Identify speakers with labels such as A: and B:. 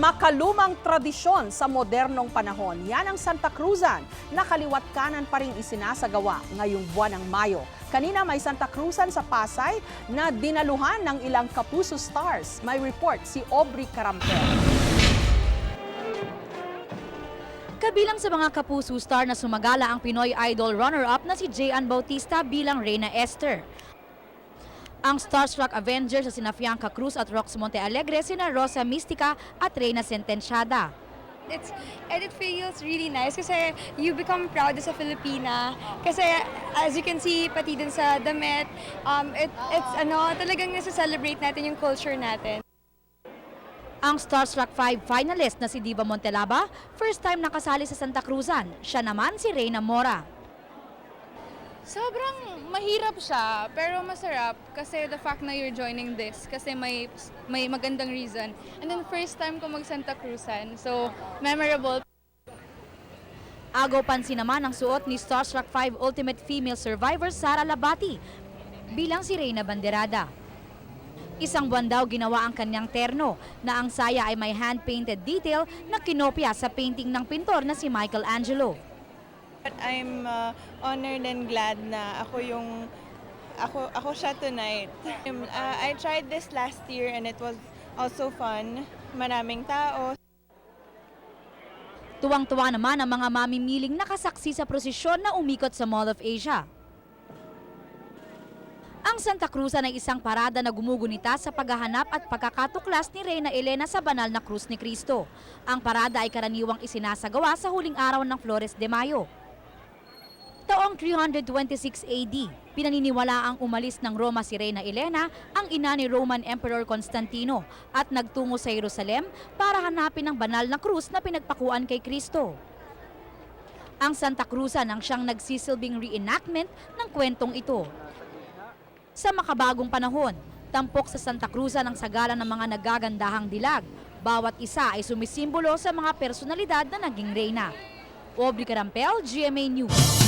A: Makalumang tradisyon sa modernong panahon. Yan ang Santa Cruzan na kaliwat kanan pa rin isinasagawa ngayong buwan ng Mayo. Kanina may Santa Cruzan sa Pasay na dinaluhan ng ilang Kapuso Stars. May report si Aubrey Carampel.
B: Kabilang sa mga kapuso star na sumagala ang Pinoy Idol runner-up na si Jayan Bautista bilang Reyna Esther. Ang starstruck Avengers sa sina Fianca Cruz at Rox Monte Alegre, sina Rosa Mystica at Reyna Sentenciada.
C: it's and it feels really nice kasi you become proud as a Filipina kasi as you can see pati din sa damit um it it's ano talagang nasa-celebrate natin yung culture natin
B: Ang Starstruck 5 finalist na si Diva Montelaba, first time nakasali sa Santa Cruzan. Siya naman si Reyna Mora.
D: Sobrang mahirap siya, pero masarap kasi the fact na you're joining this kasi may may magandang reason. And then first time ko mag Santa Cruzan, so memorable.
B: Agaw pansin naman ang suot ni Starstruck 5 Ultimate Female Survivor Sara Labati bilang si Reyna Banderada. Isang buwan daw ginawa ang kanyang terno na ang saya ay may hand-painted detail na kinopya sa painting ng pintor na si Michelangelo.
E: But I'm uh, honored and glad na ako yung ako ako siya tonight. Um, uh, I tried this last year and it was also fun. Maraming tao.
B: Tuwang-tuwa naman ang mga mamimiling nakasaksi sa prosesyon na umikot sa Mall of Asia. Ang Santa Cruzan ay isang parada na gumugunita sa paghahanap at pagkakatuklas ni Reyna Elena sa banal na krus ni Kristo. Ang parada ay karaniwang isinasagawa sa huling araw ng Flores de Mayo. Taong 326 AD, pinaniniwala ang umalis ng Roma si Reyna Elena, ang ina ni Roman Emperor Constantino, at nagtungo sa Jerusalem para hanapin ang banal na krus na pinagpakuan kay Kristo. Ang Santa Cruzan ang siyang nagsisilbing reenactment ng kwentong ito. Sa makabagong panahon, tampok sa Santa Cruzan ang sagala ng mga nagagandahang dilag. Bawat isa ay sumisimbolo sa mga personalidad na naging reyna. Aubrey Carampel, GMA News.